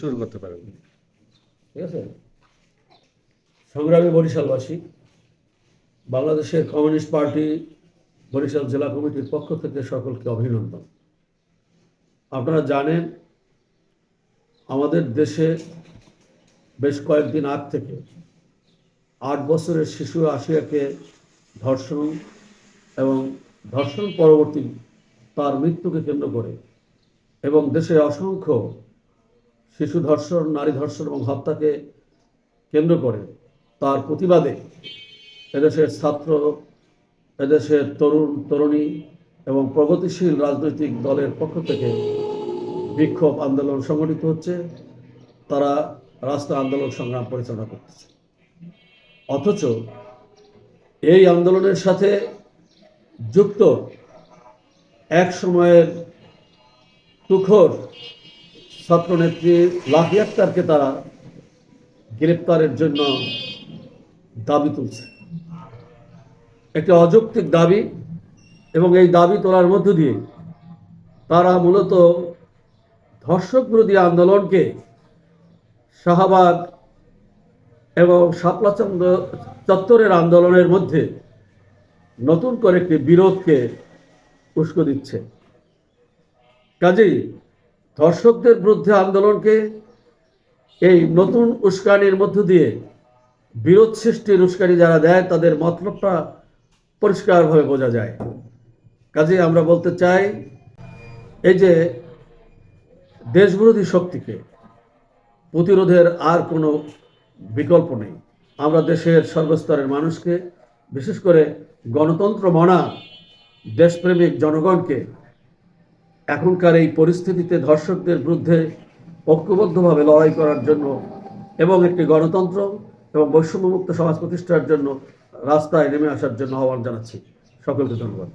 শুরু করতে পারেন। ঠিক আছে? সংগ্রামী বরিশালবাসী, বাংলাদেশের কমিউনিস্ট পার্টি বরিশাল জেলা কমিটির পক্ষ থেকে সকলকে অভিনন্দন। আপনারা জানেন, আমাদের দেশে বেশ কয়েকদিন আগ থেকে আট বছরের শিশু আশিয়াকে ধর্ষণ এবং ধর্ষণ পরবর্তী তার মৃত্যুকে কেন্দ্র করে এবং দেশে অসংখ্য শিশু ধর্ষণ, নারী ধর্ষণ এবং হত্যাকে কেন্দ্র করে তার প্রতিবাদে এদেশের ছাত্র, এদেশের তরুণ, তরুণী এবং প্রগতিশীল রাজনৈতিক দলের পক্ষ থেকে বিক্ষোভ আন্দোলন সংগঠিত হচ্ছে। তারা রাস্তা আন্দোলন সংগ্রাম পরিচালনা করতেছে। অথচ এই আন্দোলনের সাথে যুক্ত এক সময়ের তুখর ছাত্রনেত্রী লাফি আক্তারকে তারা গ্রেপ্তারের জন্য দাবি তুলছে। একটি অযৌক্তিক দাবি এবং এই দাবি তোলার মধ্য দিয়ে তারা মূলত ধর্ষক বিরোধী আন্দোলনকে শাহবাগ এবং শাপলাচন্দ্র চত্বরের আন্দোলনের মধ্যে নতুন করে একটি বিরোধকে উস্কো দিচ্ছে। কাজেই ধর্ষকদের বিরুদ্ধে আন্দোলনকে এই নতুন উস্কানির মধ্য দিয়ে বিরোধ সৃষ্টির উস্কানি যারা দেয়, তাদের মতলবটা পরিষ্কারভাবে বোঝা যায়। কাজে আমরা বলতে চাই, এই যে দেশবিরোধী শক্তিকে প্রতিরোধের আর কোনো বিকল্প নেই। আমরা দেশের সর্বস্তরের মানুষকে, বিশেষ করে গণতন্ত্র মনা দেশপ্রেমিক জনগণকে এখনকার এই পরিস্থিতিতে ধর্ষকদের বিরুদ্ধে ঐক্যবদ্ধভাবে লড়াই করার জন্য এবং একটি গণতন্ত্র এবং বৈষম্যমুক্ত সমাজ প্রতিষ্ঠার জন্য রাস্তায় নেমে আসার জন্য আহ্বান জানাচ্ছি। সকলকে ধন্যবাদ।